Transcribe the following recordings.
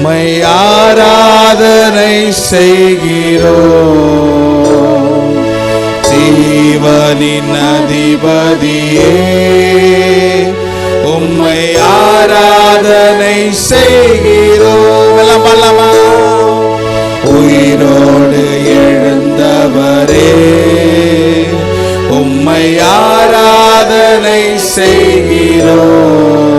உம்மை ஆராதனை செய்கிறோம் ஜீவனின் அதிபதியே உம்மை ஆராதனை செய்கிறோம் எல்லாம் உயிரோடு எழுந்தவரே உம்மை ஆராதனை செய்கிறோம்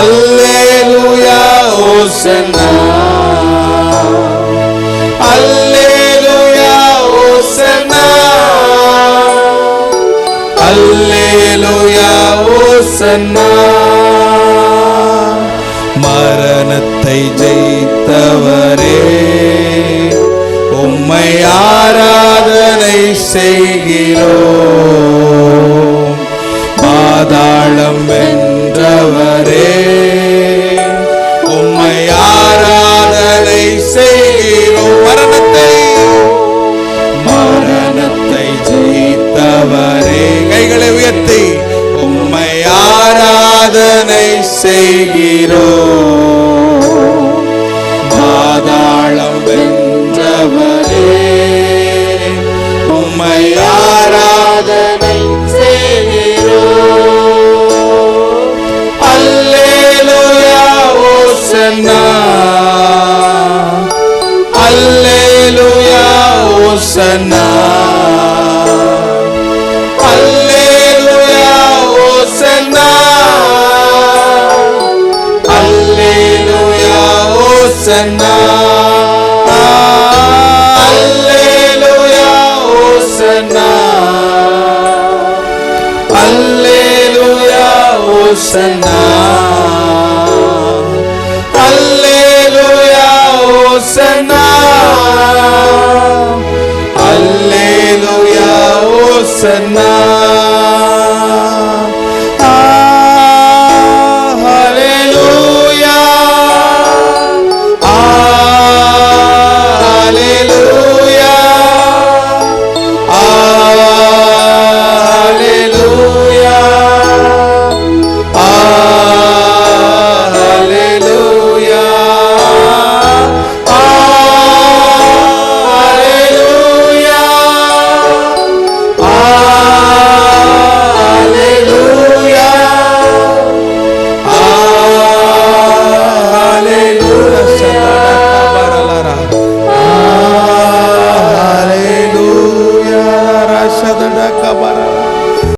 அல்லேலூயா ஓசன்னா அல்லேலூயா ஓசன்னா அல்லேலூயா ஓசன்னா மரணத்தை ஜெயித்தவரே உம்மை ஆராதனை செய்கிறோம் ஆராதனை செய்கிறோம் பாதாளம் வென்றவரே உம்மை ஆராதனை செய்கிறோம் அல்லேலூயா ஓசன்னா. அல்லேலூயா ஓசன்னா. Hosanna, Alleluia, Hosanna, Alleluia, Hosanna, Alleluia, Hosanna, Alleluia, Hosanna.